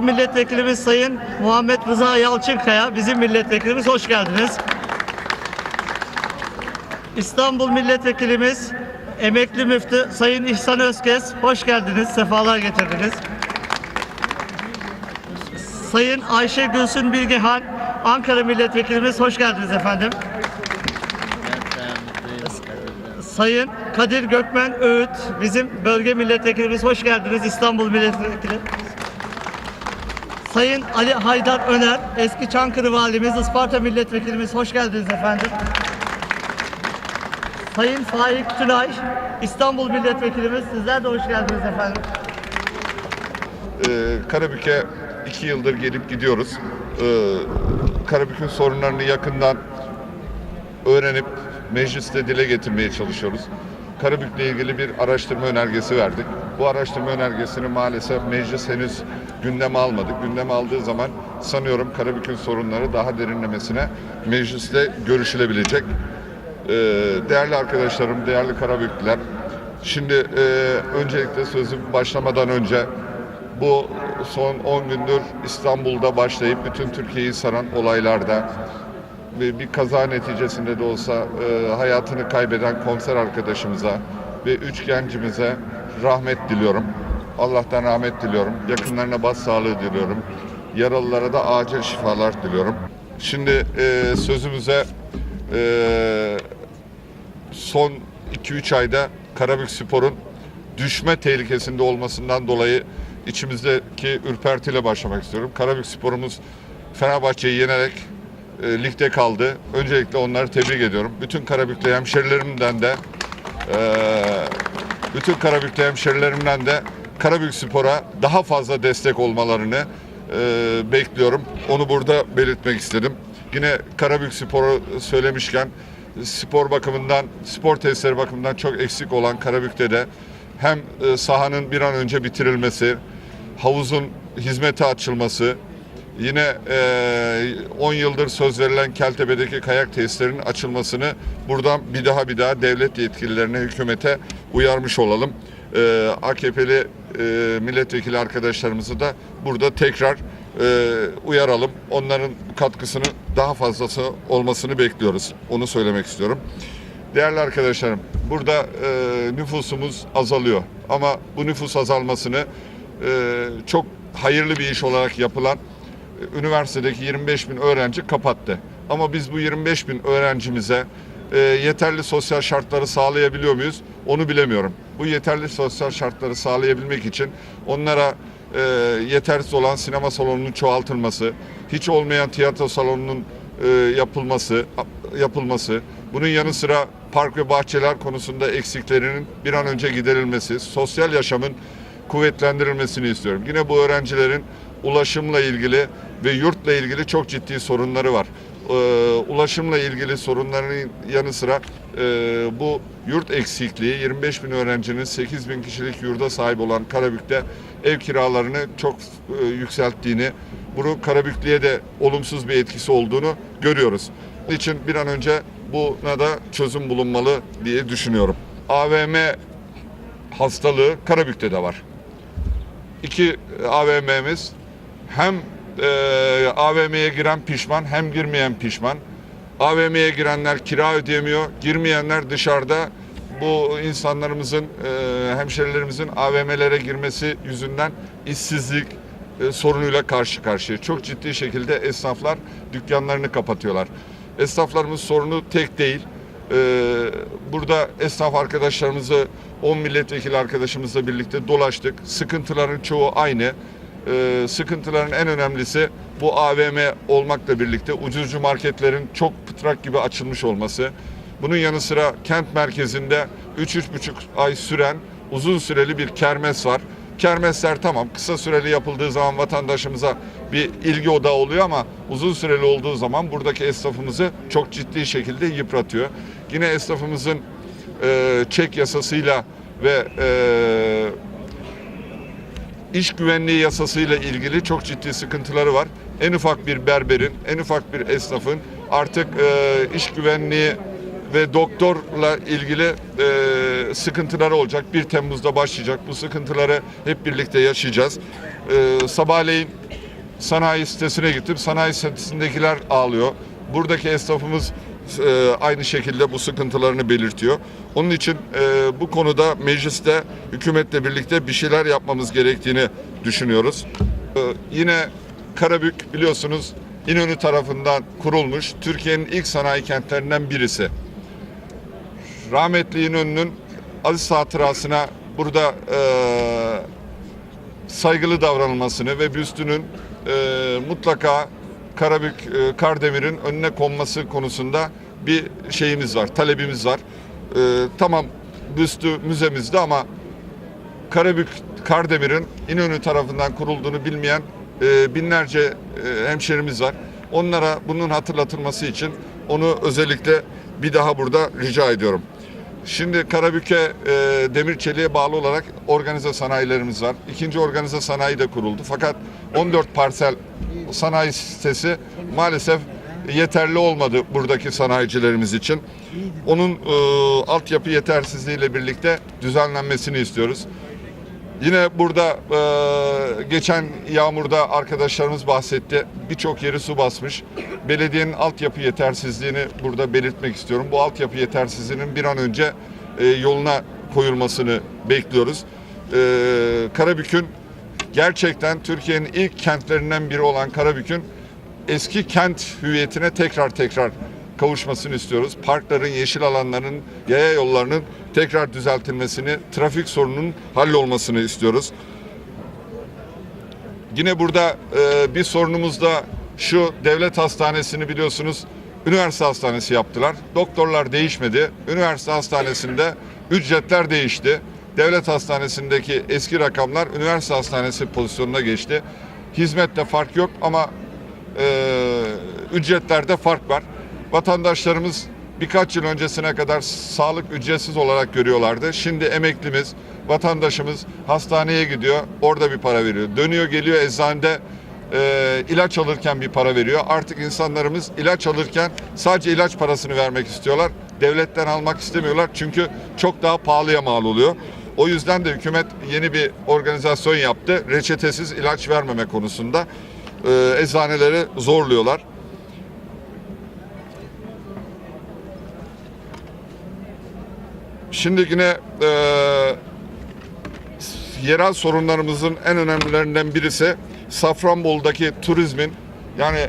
Bartın Milletvekilimiz Sayın Muhammed Rıza Yalçınkaya, bizim milletvekilimiz hoş geldiniz. İstanbul Milletvekilimiz Emekli Müftü Sayın İhsan Özkes, hoş geldiniz, sefalar getirdiniz. Sayın Ayşe Gülsün Bilgehan, Ankara Milletvekilimiz, hoş geldiniz efendim. Sayın Kadir Gökmen Öğüt, bizim bölge milletvekilimiz, hoş geldiniz İstanbul Milletvekili. Sayın Ali Haydar Öner, eski Çankırı Valimiz, Isparta Milletvekilimiz, hoş geldiniz efendim. Sayın Faik Tülay, İstanbul Milletvekilimiz, sizler de hoş geldiniz efendim. Ee, Karabük'e iki yıldır gelip gidiyoruz. Ee, Karabük'ün sorunlarını yakından öğrenip mecliste dile getirmeye çalışıyoruz. Karabük'le ilgili bir araştırma önergesi verdik. Bu araştırma önergesini maalesef meclis henüz gündeme almadı. Gündeme aldığı zaman sanıyorum Karabük'ün sorunları daha derinlemesine mecliste görüşülebilecek. Ee, değerli arkadaşlarım, değerli Karabüklüler, şimdi e, öncelikle sözüm başlamadan önce bu son 10 gündür İstanbul'da başlayıp bütün Türkiye'yi saran olaylarda ve bir kaza neticesinde de olsa e, hayatını kaybeden komiser arkadaşımıza ve üç gencimize rahmet diliyorum. Allah'tan rahmet diliyorum. Yakınlarına başsağlığı diliyorum. Yaralılara da acil şifalar diliyorum. Şimdi e, sözümüze e, son 2-3 ayda Karabük Spor'un düşme tehlikesinde olmasından dolayı içimizdeki ürpertiyle başlamak istiyorum. Karabük Spor'umuz Fenerbahçe'yi yenerek e, ligde kaldı. Öncelikle onları tebrik ediyorum. Bütün Karabüklü hemşerilerimden de e, bütün Karabüklü hemşerilerimden de Karabük Spor'a daha fazla destek olmalarını e, bekliyorum. Onu burada belirtmek istedim. Yine Karabük Spor'u söylemişken spor bakımından, spor tesisleri bakımından çok eksik olan Karabük'te de hem e, sahanın bir an önce bitirilmesi, havuzun hizmete açılması, yine e, 10 yıldır söz verilen Keltepe'deki kayak tesislerinin açılmasını buradan bir daha bir daha devlet yetkililerine, hükümete uyarmış olalım. E, AKP'li e, milletvekili arkadaşlarımızı da burada tekrar e, uyaralım. Onların katkısını daha fazlası olmasını bekliyoruz. Onu söylemek istiyorum. Değerli arkadaşlarım, burada e, nüfusumuz azalıyor. Ama bu nüfus azalmasını e, çok hayırlı bir iş olarak yapılan e, üniversitedeki 25 bin öğrenci kapattı. Ama biz bu 25 bin öğrencimize e, yeterli sosyal şartları sağlayabiliyor muyuz? Onu bilemiyorum. Bu yeterli sosyal şartları sağlayabilmek için onlara e, yetersiz olan sinema salonunun çoğaltılması, hiç olmayan tiyatro salonunun e, yapılması, yapılması, bunun yanı sıra park ve bahçeler konusunda eksiklerinin bir an önce giderilmesi, sosyal yaşamın kuvvetlendirilmesini istiyorum. Yine bu öğrencilerin ulaşımla ilgili ve yurtla ilgili çok ciddi sorunları var. Ee, ulaşımla ilgili sorunların yanı sıra e, bu yurt eksikliği 25 bin öğrencinin 8 bin kişilik yurda sahip olan Karabük'te ev kiralarını çok e, yükselttiğini, bunu Karabüklü'ye de olumsuz bir etkisi olduğunu görüyoruz. Onun için bir an önce buna da çözüm bulunmalı diye düşünüyorum. AVM hastalığı Karabük'te de var. İki AVM'miz hem e, AVM'ye giren pişman hem girmeyen pişman. AVM'ye girenler kira ödeyemiyor, girmeyenler dışarıda bu insanlarımızın, e, hemşerilerimizin AVM'lere girmesi yüzünden işsizlik e, sorunuyla karşı karşıya. Çok ciddi şekilde esnaflar dükkanlarını kapatıyorlar. Esnaflarımız sorunu tek değil. E, burada esnaf arkadaşlarımızı 10 milletvekili arkadaşımızla birlikte dolaştık. Sıkıntıların çoğu aynı. Ee, sıkıntıların en önemlisi bu AVM olmakla birlikte ucuzcu marketlerin çok pıtrak gibi açılmış olması. Bunun yanı sıra kent merkezinde 3-3,5 ay süren uzun süreli bir kermes var. Kermesler tamam kısa süreli yapıldığı zaman vatandaşımıza bir ilgi odağı oluyor ama uzun süreli olduğu zaman buradaki esnafımızı çok ciddi şekilde yıpratıyor. Yine esnafımızın e, çek yasasıyla ve e, iş güvenliği yasasıyla ilgili çok ciddi sıkıntıları var. En ufak bir berberin, en ufak bir esnafın artık e, iş güvenliği ve doktorla ilgili e, sıkıntıları olacak. 1 Temmuz'da başlayacak. Bu sıkıntıları hep birlikte yaşayacağız. E, sabahleyin sanayi sitesine gittim. Sanayi sitesindekiler ağlıyor. Buradaki esnafımız e, aynı şekilde bu sıkıntılarını belirtiyor. Onun için e, bu konuda mecliste hükümetle birlikte bir şeyler yapmamız gerektiğini düşünüyoruz. E, yine Karabük biliyorsunuz İnönü tarafından kurulmuş Türkiye'nin ilk sanayi kentlerinden birisi. Rahmetli İnönü'nün aziz hatırasına burada e, saygılı davranılmasını ve büstünün e, mutlaka Karabük e, Kardemir'in önüne konması konusunda bir şeyimiz var, talebimiz var. E, tamam büstü müzemizde ama Karabük Kardemir'in İnönü tarafından kurulduğunu bilmeyen e, binlerce e, hemşerimiz var. Onlara bunun hatırlatılması için onu özellikle bir daha burada rica ediyorum. Şimdi Karabük'e e, demir çeliğe bağlı olarak organize sanayilerimiz var. İkinci organize sanayi de kuruldu. Fakat 14 parsel sanayi sitesi maalesef yeterli olmadı buradaki sanayicilerimiz için. Onun e, altyapı yetersizliğiyle birlikte düzenlenmesini istiyoruz. Yine burada e, geçen yağmurda arkadaşlarımız bahsetti. Birçok yeri su basmış. Belediyenin altyapı yetersizliğini burada belirtmek istiyorum. Bu altyapı yetersizliğinin bir an önce e, yoluna koyulmasını bekliyoruz. E, Karabük'ün gerçekten Türkiye'nin ilk kentlerinden biri olan Karabük'ün eski kent hüviyetine tekrar tekrar kavuşmasını istiyoruz. Parkların, yeşil alanların, yaya yollarının tekrar düzeltilmesini, trafik sorununun hallolmasını istiyoruz. Yine burada e, bir sorunumuz da şu devlet hastanesini biliyorsunuz üniversite hastanesi yaptılar. Doktorlar değişmedi. Üniversite hastanesinde ücretler değişti. Devlet hastanesindeki eski rakamlar üniversite hastanesi pozisyonuna geçti. Hizmette fark yok ama e, ücretlerde fark var. Vatandaşlarımız birkaç yıl öncesine kadar sağlık ücretsiz olarak görüyorlardı. Şimdi emeklimiz, vatandaşımız hastaneye gidiyor, orada bir para veriyor. Dönüyor geliyor eczanede e, ilaç alırken bir para veriyor. Artık insanlarımız ilaç alırken sadece ilaç parasını vermek istiyorlar. Devletten almak istemiyorlar çünkü çok daha pahalıya mal oluyor. O yüzden de hükümet yeni bir organizasyon yaptı. Reçetesiz ilaç vermeme konusunda e, eczaneleri zorluyorlar. Şimdi yine e, yerel sorunlarımızın en önemlilerinden birisi Safranbolu'daki turizmin yani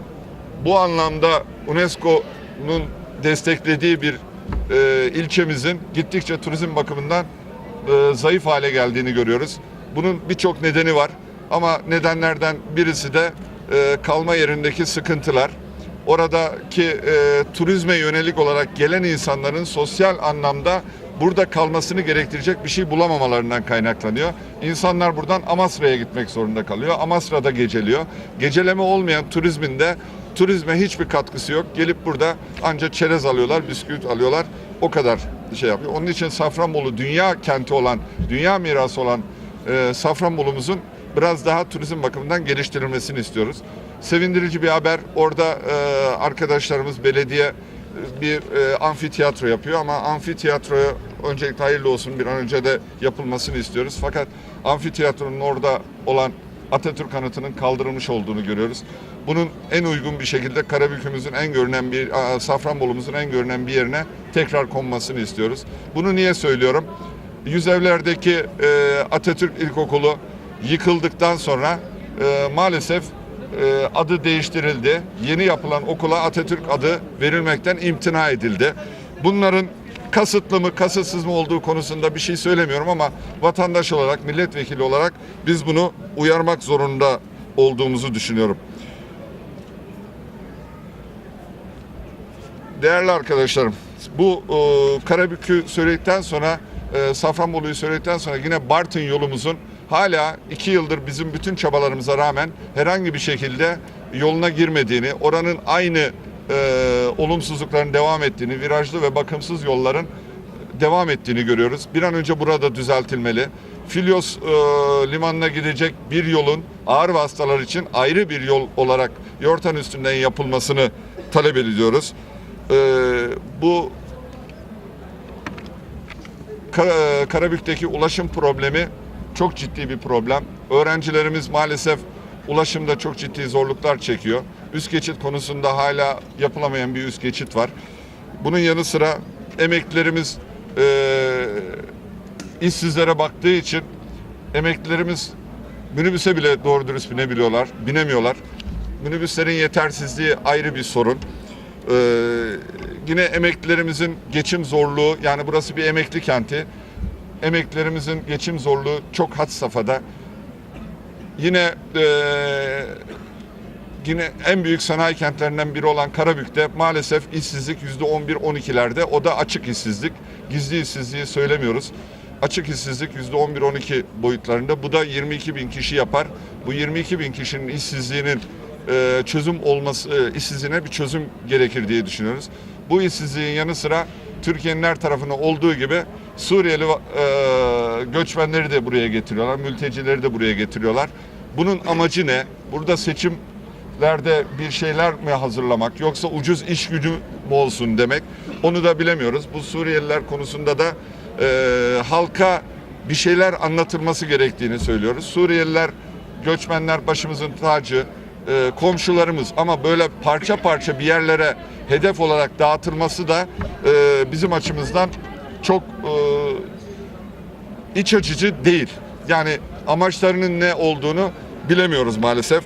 bu anlamda UNESCO'nun desteklediği bir e, ilçemizin gittikçe turizm bakımından e, zayıf hale geldiğini görüyoruz. Bunun birçok nedeni var ama nedenlerden birisi de e, kalma yerindeki sıkıntılar. Oradaki e, turizme yönelik olarak gelen insanların sosyal anlamda burada kalmasını gerektirecek bir şey bulamamalarından kaynaklanıyor. İnsanlar buradan Amasra'ya gitmek zorunda kalıyor. Amasra'da geceliyor. Geceleme olmayan turizmin de turizme hiçbir katkısı yok. Gelip burada ancak çerez alıyorlar, bisküvit alıyorlar. O kadar şey yapıyor. Onun için Safranbolu dünya kenti olan, dünya mirası olan e, Safranbolu'muzun biraz daha turizm bakımından geliştirilmesini istiyoruz. Sevindirici bir haber. Orada e, arkadaşlarımız belediye e, bir e, amfiteyatro yapıyor ama amfiteyatroya öncelikle hayırlı olsun bir an önce de yapılmasını istiyoruz. Fakat amfiteyatronun orada olan Atatürk anıtının kaldırılmış olduğunu görüyoruz. Bunun en uygun bir şekilde Karabük'ümüzün en görünen bir, Safranbolu'muzun en görünen bir yerine tekrar konmasını istiyoruz. Bunu niye söylüyorum? Yüzevlerdeki e, Atatürk İlkokulu yıkıldıktan sonra e, maalesef e, adı değiştirildi. Yeni yapılan okula Atatürk adı verilmekten imtina edildi. Bunların kasıtlı mı kasıtsız mı olduğu konusunda bir şey söylemiyorum ama vatandaş olarak, milletvekili olarak biz bunu uyarmak zorunda olduğumuzu düşünüyorum. Değerli arkadaşlarım, bu e, Karabük'ü söyledikten sonra, e, Safranbolu'yu söyledikten sonra yine Bartın yolumuzun hala iki yıldır bizim bütün çabalarımıza rağmen herhangi bir şekilde yoluna girmediğini, oranın aynı e, olumsuzlukların devam ettiğini, virajlı ve bakımsız yolların devam ettiğini görüyoruz. Bir an önce burada düzeltilmeli. Filyos e, limanına gidecek bir yolun ağır vasıtalar için ayrı bir yol olarak Yortan üstünden yapılmasını talep ediyoruz. E, bu Ka- Karabük'teki ulaşım problemi çok ciddi bir problem. Öğrencilerimiz maalesef ulaşımda çok ciddi zorluklar çekiyor. Üst geçit konusunda hala yapılamayan bir üst geçit var. Bunun yanı sıra emeklilerimiz eee işsizlere baktığı için emeklilerimiz minibüse bile doğru dürüst binebiliyorlar, binemiyorlar. Minibüslerin yetersizliği ayrı bir sorun. Ee, yine emeklilerimizin geçim zorluğu, yani burası bir emekli kenti. Emeklilerimizin geçim zorluğu çok had safhada. Yine eee, yine en büyük sanayi kentlerinden biri olan Karabük'te maalesef işsizlik %11-12'lerde. O da açık işsizlik. Gizli işsizliği söylemiyoruz. Açık işsizlik %11-12 boyutlarında. Bu da 22 bin kişi yapar. Bu 22 bin kişinin işsizliğinin e, çözüm olması, e, işsizliğine bir çözüm gerekir diye düşünüyoruz. Bu işsizliğin yanı sıra Türkiye'nin her tarafına olduğu gibi Suriyeli e, göçmenleri de buraya getiriyorlar, mültecileri de buraya getiriyorlar. Bunun amacı ne? Burada seçimlerde bir şeyler mi hazırlamak yoksa ucuz iş gücü mü olsun demek? Onu da bilemiyoruz. Bu Suriyeliler konusunda da e, halka bir şeyler anlatılması gerektiğini söylüyoruz. Suriyeliler, göçmenler başımızın tacı, e, komşularımız ama böyle parça parça bir yerlere hedef olarak dağıtılması da e, bizim açımızdan çok e, iç açıcı değil. Yani amaçlarının ne olduğunu bilemiyoruz maalesef.